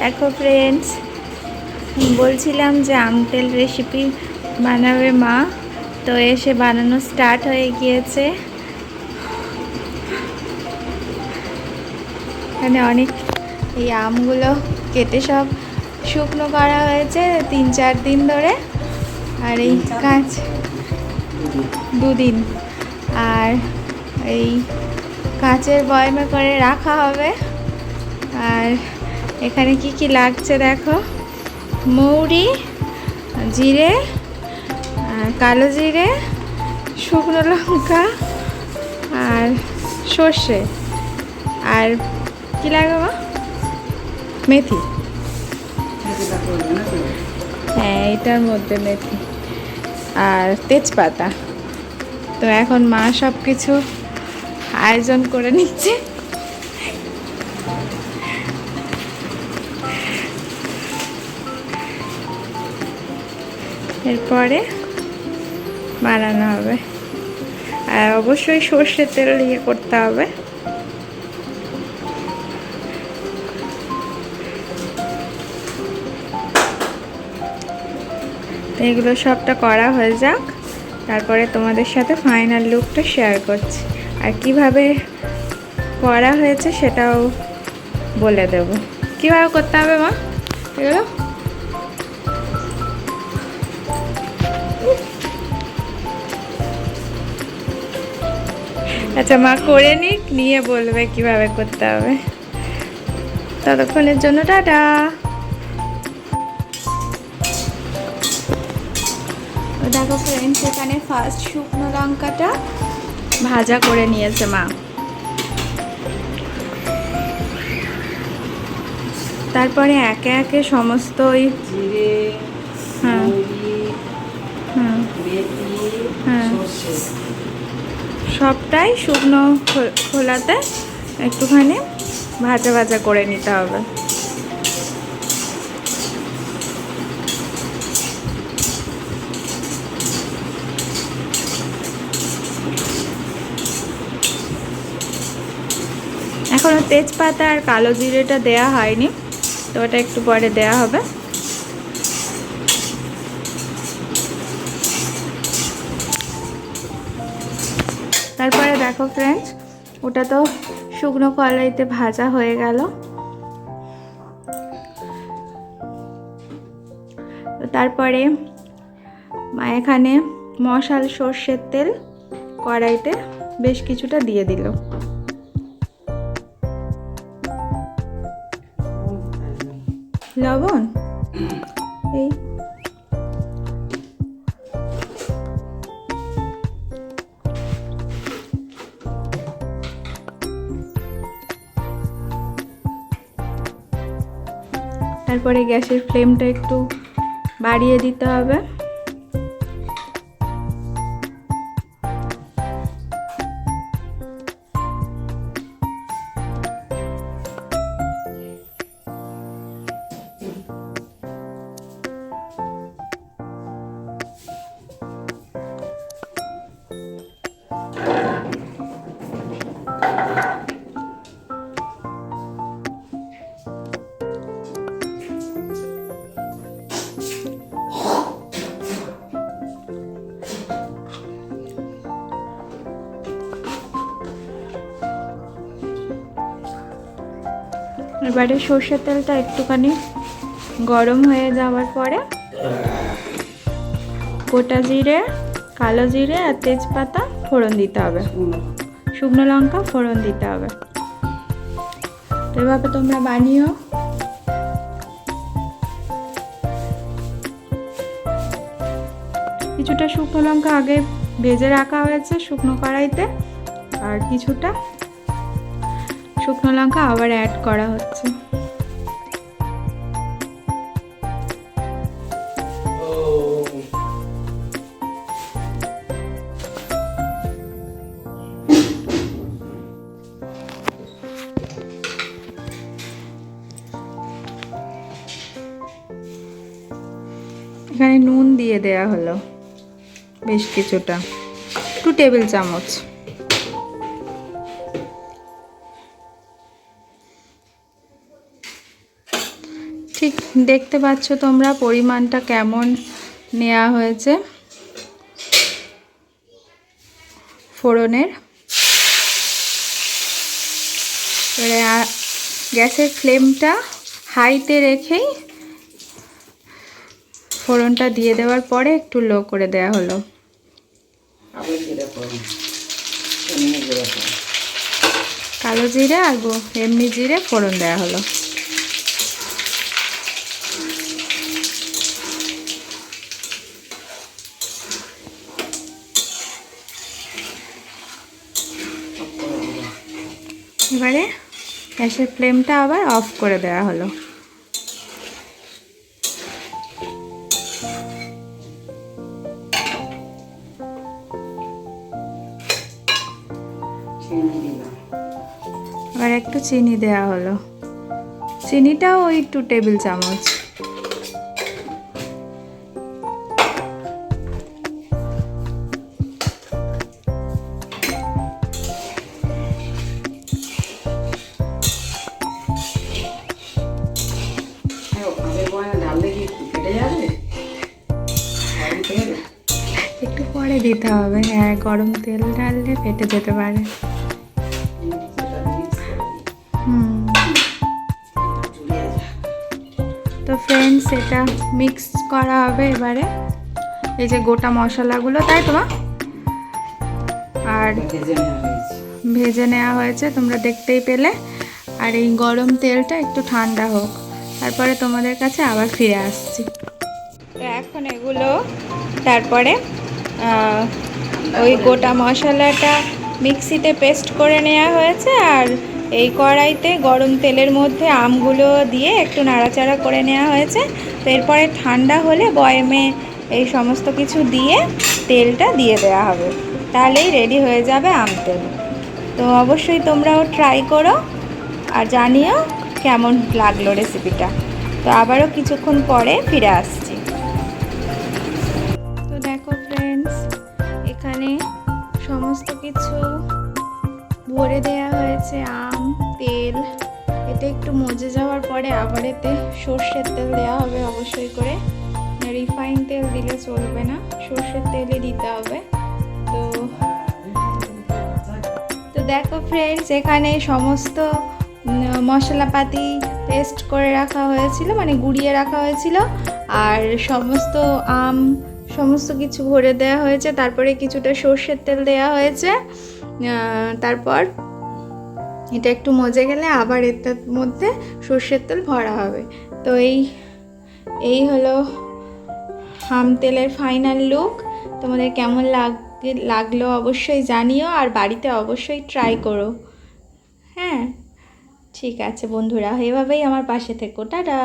দেখো ফ্রেন্ডস বলছিলাম যে আমতেল রেসিপি বানাবে মা, তো এসে বানানো স্টার্ট হয়ে গিয়েছে। এখানে অনেক এই আমগুলো কেটে সব শুকনো করা হয়েছে তিন চার দিন ধরে, আর এই কাজ দুদিন। আর এই কাঁচের বয়মে করে রাখা হবে। আর এখানে কি কি লাগছে দেখো? মৌরি, জিরে কালো জিরে, শুকনো লঙ্কা আর সর্ষে। আর কি লাগে মা মেথি। হ্যাঁ এটার মধ্যে মেথি। আর তেজপাতা। তো এখন মা সব কিছু আয়োজন করে নিচ্ছে। এরপরে বানানো হবে। আর অবশ্যই সর্ষের তেল ইয়ে করতে হবে। এগুলো সবটা করা হয়ে যাক। তারপরে তোমাদের সাথে ফাইনাল লুকটা শেয়ার করছি। আর কীভাবে করা হয়েছে সেটাও বলে দেব। কীভাবে করতে হবে মা? এগুলো? আচ্ছা মা করে নিক নিয়ে বলবে কীভাবে করতে হবে। ততক্ষণের জন্য টাটা। দেখো ফ্রেন্ডস এখানে ফার্স্ট শুকনো লঙ্কাটা ভাজা করে নিয়েছে মা। তারপরে একে একে সমস্ত ওই জিরে হ্যাঁ। হুম, হ্যাঁ। সবটাই শুকনো খোলাতে একটুখানি ভাজা ভাজা করে নিতে হবে। এখনও তেজপাতা আর কালো জিরেটা দেয়া হয়নি, তো ওটা একটু পরে দেয়া হবে। তারপরে দেখো ফ্রেন্ডস ওটা তো শুকনো কলাইতে ভাজা হয়ে গেল। তারপরে মা এখানে মশাল সর্ষের তেল কড়াইতে বেশ কিছুটা দিয়ে দিল। লবণ? এই তারপরে গ্যাসের ফ্লেমটা একটু বাড়িয়ে দিতে হবে। এবারে সর্ষের তেলটা একটুখানি গরম হয়ে যাওয়ার পরে গোটা জিরে, কালো জিরে আর তেজপাতা ফোড়ন দিতে হবে। শুকনো লঙ্কা ফোড়ন দিতে হবে। তো এভাবে তোমরা বানিও। কিছুটা শুকনো লঙ্কা আগে ভেজে রাখা হয়েছে শুকনো কড়াইতে, আর কিছুটা শুকনো লঙ্কা আবার অ্যাড করা হচ্ছে। এখানে নুন দিয়ে দেয়া হলো, বেশ কিছুটা। টু টেবিল চামচ। দেখতে পাচ্ছ তোমরা পরিমাণটা কেমন নেওয়া হয়েছে? ফোড়নের। এবারে গ্যাসের ফ্লেমটা হাইতে রেখেই ফোড়নটা দিয়ে দেওয়ার পরে একটু লো করে দেওয়া হলো। কালো জিরে আর গো এমনি জিরে ফোড়ন দেওয়া হলো। এবারে গ্যাসের ফ্লেমটা আবার অফ করে দেওয়া হলো। আবার একটু চিনি দেওয়া হলো। চিনিটাও ওই টু টেবিল চামচ। দিতে হবে। হ্যাঁ গরম তেল ঢাললে ফেটে যেতে পারে। তো ফ্রেন্ডস এটা মিক্স করা হবে এবারে। এই যে গোটা মশলাগুলো তাই তো আর ভেজে নেওয়া হয়েছে তোমরা দেখতেই পেলে। আর এই গরম তেলটা একটু ঠান্ডা হোক। তারপরে তোমাদের কাছে আবার ফিরে আসছি। তো এখন এগুলো তারপরে ওই গোটা মশলাটা মিক্সিতে পেস্ট করে নেওয়া হয়েছে আর এই কড়াইতে গরম তেলের মধ্যে আমগুলো দিয়ে একটু নাড়াচাড়া করে নেওয়া হয়েছে। তো এরপরে ঠান্ডা হলে বয়েমে এই সমস্ত কিছু দিয়ে তেলটা দিয়ে দেওয়া হবে। তাহলেই রেডি হয়ে যাবে আম তেল। তো অবশ্যই তোমরাও ট্রাই করো আর জানিও কেমন লাগল রেসিপিটা তো আবারও কিছুক্ষণ পরে ফিরে আসছি। সমস্ত কিছু ভরে দেওয়া হয়েছে, আম, তেল। এটা একটু মজে যাওয়ার পরে আবার এতে সর্ষের তেল দেওয়া হবে অবশ্যই করে। রিফাইন তেল দিলে চলবে না, সর্ষের তেলই দিতে হবে। তো তো দেখো ফ্রেন্ডস এখানে সমস্ত মশলাপাতি পেস্ট করে রাখা হয়েছিল মানে গুঁড়িয়ে রাখা হয়েছিল। আর সমস্ত আম সমস্ত কিছু ভরে দেওয়া হয়েছে, তারপরে কিছুটা সর্ষের তেল দেওয়া হয়েছে তারপর এটা একটু মজে গেলে আবার এটার মধ্যে সর্ষের তেল ভরা হবে। তো এই এই হলো হাম তেলের ফাইনাল লুক তোমাদের কেমন লাগে, লাগল অবশ্যই জানিও আর বাড়িতে অবশ্যই ট্রাই করো। হ্যাঁ ঠিক আছে বন্ধুরা, এভাবেই আমার পাশে থেকো, টাটা।